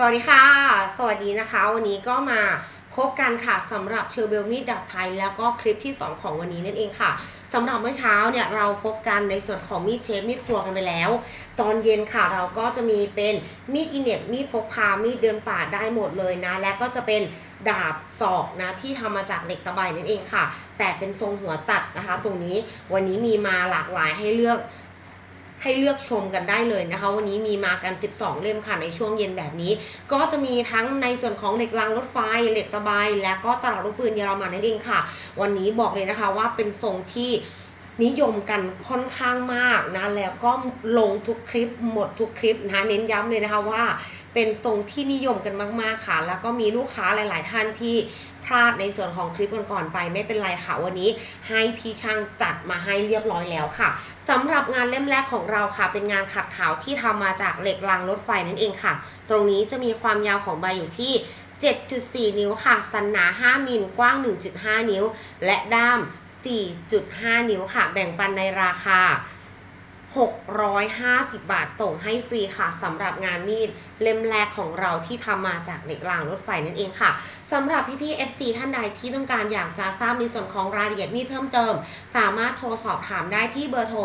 สวัสดีค่ะ สวัสดีนะคะ วันนี้ก็มาพบกันค่ะสำหรับเชอร์เบลมีดดับไทย แล้วก็คลิปที่ 2 ของวันนี้นั่นเองค่ะสำหรับเมื่อเช้าเนี่ยเราพบกันในส่วนของมีดเชฟมีดครัวกันไปแล้ว ตอนเย็นค่ะเราก็จะมีเป็นมีดอินเน็บมีดพกพามีดเดินป่าได้หมดเลยนะ และก็จะเป็นดาบศอกนะที่ทำมาจากเหล็กตะไบนั่นเองค่ะ แต่เป็นทรงหัวตัดนะคะ ตรงนี้วันนี้มีมาหลากหลายให้เลือก ให้เลือกชมกันได้เลยนะคะ วันนี้มีมากัน 12 เล่มค่ะในช่วงเย็นแบบนี้ ก็จะมีทั้งในส่วนของเหล็กรางรถไฟเหล็กตะไบและก็ตลาดลูกปืนเยอรมันนั่นเองค่ะ วันนี้บอกเลยนะคะว่าเป็นทรงที่ นิยมกันค่อนข้างมากนะแล้วก็ลงทุกคลิปหมดทุกคลิปนะเน้นย้ำเลยนะคะว่า เป็นทรงที่นิยมกันมาก ๆ ค่ะ แล้วก็มีลูกค้าหลาย ๆ ท่านที่พลาดในส่วนของคลิปก่อนๆไปไม่เป็นไรค่ะวันนี้ให้พี่ช่างจัดมาให้เรียบร้อยแล้วค่ะสำหรับงานเล่มแรกของเราค่ะ เป็นงานขัดขาวที่ทำมาจากเหล็กรางรถไฟนั่นเองค่ะ ตรงนี้จะมีความยาวของใบอยู่ที่7.4 นิ้วค่ะ สันหนา 5มิล กว้าง 1.5 นิ้ว และด้าม 4.5 นิ้วค่ะ แบ่งปันในราคา 650 บาทส่งให้ฟรีค่ะสำหรับงานมีดเล่มแรกของเราที่ทำมาจากเหล็กรางรถไฟนั่นเองค่ะสำหรับพี่ๆ FC ท่านใดที่ต้องการอยากจะทราบในส่วนของรายละเอียดมีดเพิ่มเติม สามารถโทรสอบถามได้ที่เบอร์โทร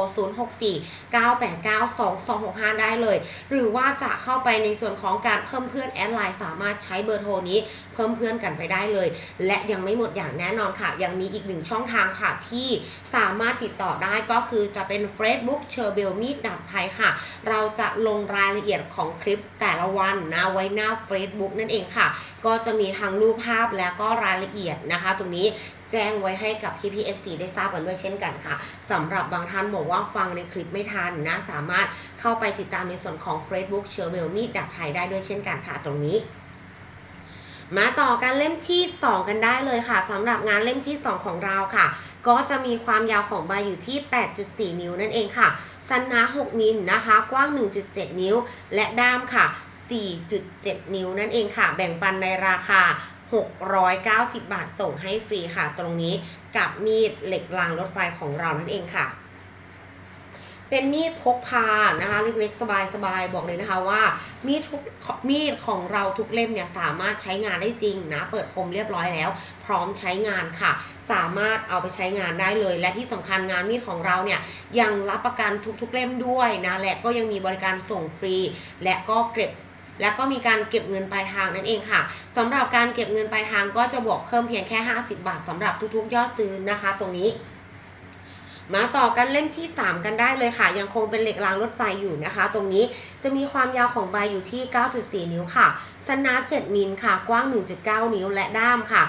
0649892265 ได้เลย หรือว่าจะเข้าไปในส่วนของการเพิ่มเพื่อนแอดไลน์สามารถใช้เบอร์โทรนี้เพิ่มเพื่อนกันไปได้เลย และยังไม่หมดอย่างแน่นอนค่ะ ยังมีอีกหนึ่งช่องทางค่ะที่สามารถติดต่อได้ก็คือจะเป็น Facebook เชอร์เบลมีดดับไทยค่ะ เราจะลงรายละเอียดของคลิปแต่ละวันนะไว้หน้า Facebook นั่นเองค่ะ ก็จะมีทั้งรูปภาพและก็รายละเอียดนะคะ ตรงนี้แจ้งไว้ให้กับพี่พีเอฟซีได้ทราบกันด้วยเช่นกันค่ะสำหรับบางท่านบอกว่าฟังในคลิปไม่ทันนะ สามารถเข้าไปติดตามในส่วนของ Facebook เชอร์เบลมีดดับไทยได้ด้วยเช่นกันค่ะตรงนี้ มาต่อกันเล่มที่ 2 กันได้เลยค่ะสำหรับงานเล่มที่ 2 ของเราค่ะ ก็จะมีความยาวของใบอยู่ที่ 8.4 นิ้วนั่นเองค่ะ สันหนา 6 มิลนะคะ กว้าง 1.7 นิ้ว และด้ามค่ะ 4.7 นิ้วนั่นเองค่ะ แบ่งปันในราคา 690 บาทส่งให้ฟรีค่ะ ตรงนี้กับมีดเหล็กรางรถไฟของเรานั่นเองค่ะ เป็นมีดพกพานะคะเล็กๆ สบายๆ บอกเลยนะคะว่ามีดทุกมีดของเราทุกเล่มเนี่ยสามารถใช้งานได้จริงนะ เปิดคมเรียบร้อยแล้ว พร้อมใช้งานค่ะ สามารถเอาไปใช้งานได้เลย และที่สำคัญงานมีดของเราเนี่ยยังรับประกันทุกๆเล่มด้วยนะและก็ยังมีบริการส่งฟรี และก็เก็บและก็มีการเก็บเงินปลายทางนั่นเองค่ะสำหรับการเก็บเงินปลายทางก็จะบวกเพิ่มเพียงแค่ 50 บาทสำหรับทุกๆ ยอดซื้อนะคะ ตรงนี้ มาต่อกันเล่มที่ 3 กันได้เลยค่ะ ยังคงเป็นเหล็กรางรถไฟอยู่นะคะ ตรงนี้จะมีความยาวของใบอยู่ที่ 9.4 นิ้วค่ะสนา7มิลค่ะ กว้าง 1.9 นิ้วและด้ามค่ะ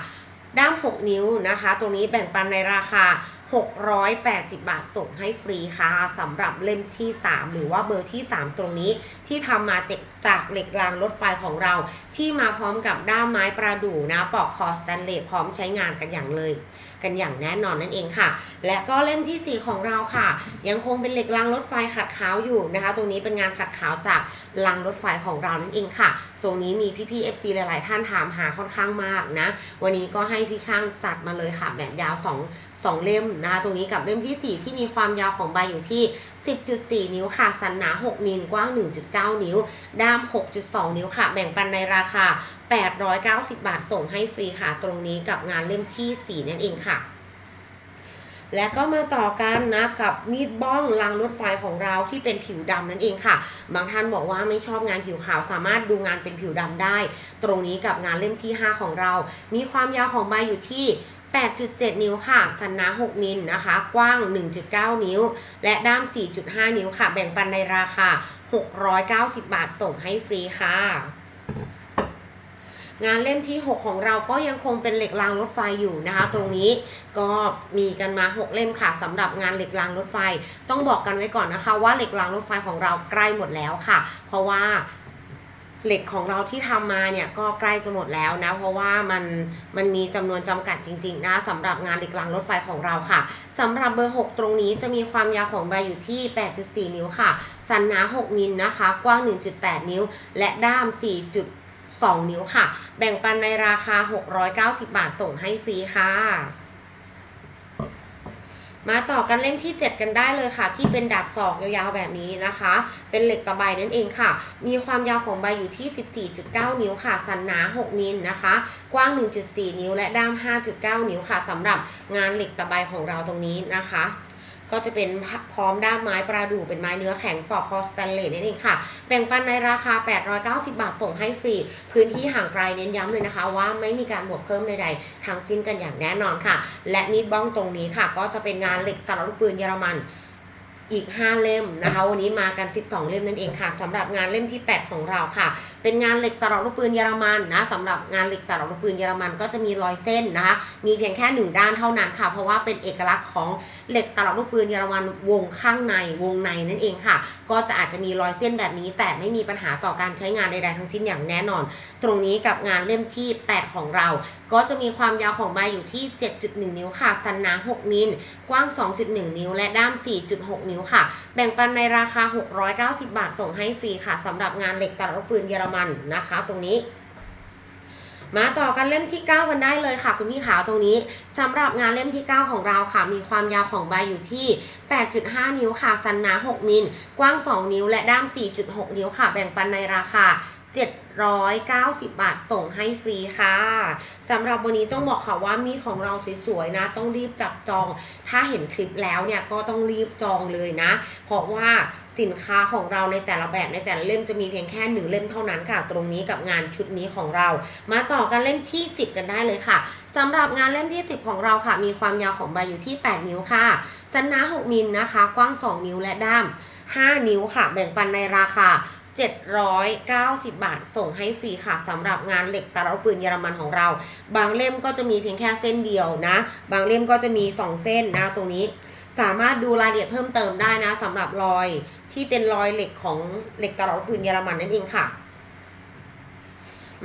ด้าม 6 นิ้วนะคะ ตรงนี้แบ่งปันในราคา680 บาทส่งให้ฟรีค่ะสำหรับเล่มที่ 3 หรือว่าเบอร์ที่ 3 ตรงนี้ที่ทำมาจากจากเหล็กรางรถไฟของเรา ที่มาพร้อมกับด้ามไม้ประดู่นะปอกคอสแตนเลสพร้อมใช้งานกันอย่างเลย กันอย่างแน่นอนนั่นเองค่ะ และก็เล่มทีสี่4 ของเราค่ะ ยังคงเป็นเหล็กรางรถไฟขัดขาวอยู่นะคะ ตรงนี้เป็นงานขัดขาวจากรางรถไฟของเรานั่นเองค่ะ ตรงนี้มีพี่ๆ FC หลาย ๆ ท่านถามหาค่อนข้างมากนะ วันนี้ก็ให้พี่ช่างจัดมาเลยค่ะแบบยาว2 2 เล่มนะคะตรงนี้กับเล่มที่ 4 ที่มีความยาวของใบอยู่ที่ 10.4 นิ้วค่ะ สันหนา6มิลกว้าง 1.9 นิ้ว ด้าม 6.2 นิ้วค่ะ แบ่งปันในราคา 890 บาทส่งให้ฟรีค่ะ ตรงนี้กับงานเล่มที่ 4 นั่นเองค่ะและก็มาต่อกันนะกับมีดบ้องรางรถไฟของเราที่เป็นผิวดำนั่นเองค่ะ บางท่านบอกว่าไม่ชอบงานผิวขาวสามารถดูงานเป็นผิวดำได้ ตรงนี้กับงานเล่มที่ 5 ของเรา มีความยาวของใบอยู่ที่ 8.7 นิ้วค่ะ สันหนา 6 มิลนะคะ กว้าง 1.9 นิ้ว และด้าม 4.5 นิ้วค่ะ แบ่งปันในราคา 690 บาทส่งให้ฟรีค่ะ งานเล่มที่ 6 ของเราก็ยังคงเป็นเหล็กรางรถไฟอยู่นะคะ ตรงนี้ก็มีกันมา 6 เล่มค่ะสำหรับงานเหล็กรางรถไฟ ต้องบอกกันไว้ก่อนนะคะ ว่าเหล็กรางรถไฟของเราใกล้หมดแล้วค่ะ เพราะว่า เหล็กของเราที่ทำมาเนี่ยก็ใกล้จะหมดแล้วนะ เพราะว่ามันมันมีจำนวนจำกัดจริง ๆ นะสำหรับงานเหล็กรางรถไฟของเราค่ะสำหรับเบอร์6ตรงนี้จะมีความยาวของใบอยู่ที่ 8.4 นิ้วค่ะ สันหนา 6 มิลนะคะ กว้าง 1.8 นิ้ว และด้าม 4. 2 นิ้วค่ะ แบ่งปันในราคา 690 บาทส่งให้ฟรีค่ะ มาต่อกันเล่มที่ 7 กันได้เลยค่ะ ที่เป็นดาบศอกยาวๆแบบนี้นะคะ เป็นเหล็กตะไบนั่นเองค่ะ มีความยาวของใบอยู่ที่ 14.9 นิ้วค่ะ สันหนา 6 นิ้นะคะ กว้าง 1.4 นิ้ว และด้าม 5.9 นิ้วค่ะสำหรับงานเหล็กตะไบของเราตรงนี้นะคะ ก็จะเป็นพร้อมด้ามไม้ประดู่เป็นไม้เนื้อแข็งปอกคอสแตนเลสนั่นเองค่ะแบ่งปันในราคา 890 บาทส่งให้ฟรี พื้นที่ห่างไกลเน้นย้ำเลยนะคะ ว่าไม่มีการบวกเพิ่มใดๆทางสิ้นกันอย่างแน่นอนค่ะ และมีดบ้องตรงนี้ค่ะ ก็จะเป็นงานเหล็กตลับลูกปืนเยอรมัน อีก 5 เล่มนะคะ วันนี้มากัน 12 เล่มนั่นเองค่ะสำหรับงานเล่มที่ 8 ของเราค่ะ เป็นงานเหล็กตลับลูกปืนเยอรมันนะสำหรับงานเหล็กตลับลูกปืนเยอรมันก็จะมีรอยเส้นนะคะ มีเพียงแค่หนึ่งด้านเท่านั้นค่ะ เพราะว่าเป็นเอกลักษณ์ของเหล็กตลับลูกปืนเยอรมันวงข้างในวงในนั่นเองค่ะ ก็จะอาจจะมีรอยเส้นแบบนี้ แต่ไม่มีปัญหาต่อการใช้งานใดๆทั้งสิ้นอย่างแน่นอน ตรงนี้กับงานเล่มที่ 8 ของเรา ก็จะมีความยาวของใบอยู่ที่ 7.1 นิ้วค่ะสันหนา 6 มิล กว้าง 2.1 นิ้ว และด้าม 4.6 นิ้วค่ะ แบ่งปันในราคา 690 บาทส่งให้ฟรีค่ะสำหรับงานเหล็กตลับลูกปืนเยอรมันนะคะ ตรงนี้มาต่อกันเล่มที่ 9 กันได้เลยค่ะ คุณพี่ขาวตรงนี้สำหรับงานเล่มที่ 9 ของเราค่ะ มีความยาวของใบอยู่ที่ 8.5 นิ้วค่ะ สันหนา 6 มิล กว้าง 2 นิ้วและด้าม 4.6 นิ้วค่ะ แบ่งปันในราคา 790 บาทส่งให้ฟรีค่ะสำหรับวันนี้ต้องบอกค่ะว่ามีดของเราสวยๆนะ ต้องรีบจับจอง ถ้าเห็นคลิปแล้วเนี่ยก็ต้องรีบจองเลยนะ เพราะว่าสินค้าของเราในแต่ละแบบในแต่ละเล่มจะมีเพียงแค่หนึ่งเล่มเท่านั้นค่ะ ตรงนี้กับงานชุดนี้ของเรา มาต่อกันเล่มที่ 10 กันได้เลยค่ะสำหรับงานเล่มที่ 10 ของเราค่ะ มีความยาวของใบอยู่ที่ 8 นิ้วค่ะสันนา6มิลนะคะ กว้าง 2 นิ้วและด้าม5นิ้วค่ะ แบ่งปันในราคา 790 บาท ส่งให้ฟรีค่ะสำหรับงานเหล็กตะเราปืนเยอรมันของเรา บางเล่มก็จะมีเพียงแค่เส้นเดียวนะ บางเล่มก็จะมี 2 เส้นนะตรงนี้สามารถดูรายละเอียดเพิ่มเติมได้นะสำหรับรอยที่เป็นรอยเหล็กของเหล็กตะลอปืนเยอรมันนั่นเองค่ะ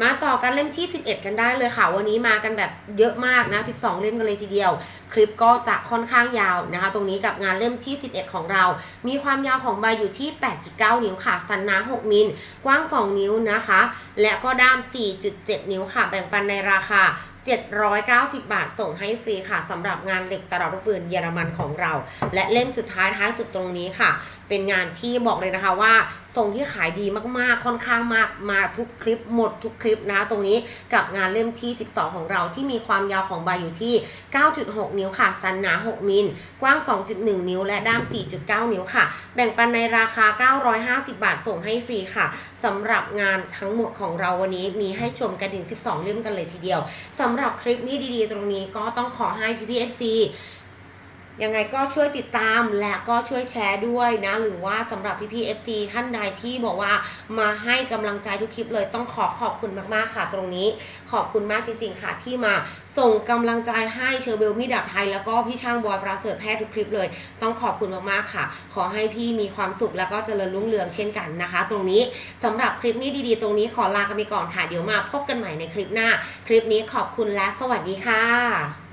มาต่อกันเล่มที่ 11 กันได้เลยค่ะ วันนี้มากันแบบเยอะมากนะ 12 เล่มกันเลยทีเดียว คลิปก็จะค่อนข้างยาวนะคะ ตรงนี้กับงานเล่มที่ 11 ของเรา มีความยาวของใบอยู่ที่ 8.9 นิ้วค่ะ สันน้ำ6มิล กว้าง 2 นิ้วนะคะ และก็ด้าม 4.7 นิ้วค่ะ แบ่งปันในราคา 790 บาทส่งให้ฟรีค่ะสำหรับงานเหล็กตลับลูกปืนเยอรมันของเรา และเล่มสุดท้ายท้ายสุดตรงนี้ค่ะ เป็นงานที่บอกเลยนะคะว่าทรงที่ขายดีมากๆ ค่อนข้างมากมาทุกคลิปหมดทุกคลิปนะคะตรงนี้กับงานเล่มที่ 12 ของเราที่มีความยาวของใบอยู่ที่ 9.6 นิ้วค่ะสันหนา 6 มิล กว้าง 2.1 นิ้ว และด้าม 4.9 นิ้วค่ะ แบ่งปันในราคา 950 บาทส่งให้ฟรีค่ะสำหรับงานทั้งหมดของเราวันนี้มีให้ชมกันถึง 12 เล่มกันเลยทีเดียวสำำหรับคลิปนี้ดีๆ ตรงนี้ก็ต้องขอให้พี่พีเอฟซี ยังไงก็ช่วยติดตามและก็ช่วยแชร์ด้วยนะ หรือว่าสำหรับพี่พีเอฟซีท่านใดที่บอกว่ามาให้กำลังใจทุกคลิปเลยต้องขอขอบคุณมากๆค่ะ ตรงนี้ขอบคุณมากจริง ๆ ค่ะที่มาส่งกำลังใจให้เชอร์เบลมิดับไทย แล้วก็พี่ช่างบอยประเสริฐแพทย์ทุกคลิปเลย ต้องขอบคุณมากๆค่ะ ขอให้พี่มีความสุขแล้วก็เจริญรุ่งเรืองเช่นกันนะคะ ตรงนี้สำหรับคลิปนี้ดีๆ ตรงนี้ขอลากันไปก่อนค่ะเดี๋ยวมาพบกันใหม่ในคลิปหน้า คลิปนี้ขอบคุณและสวัสดีค่ะ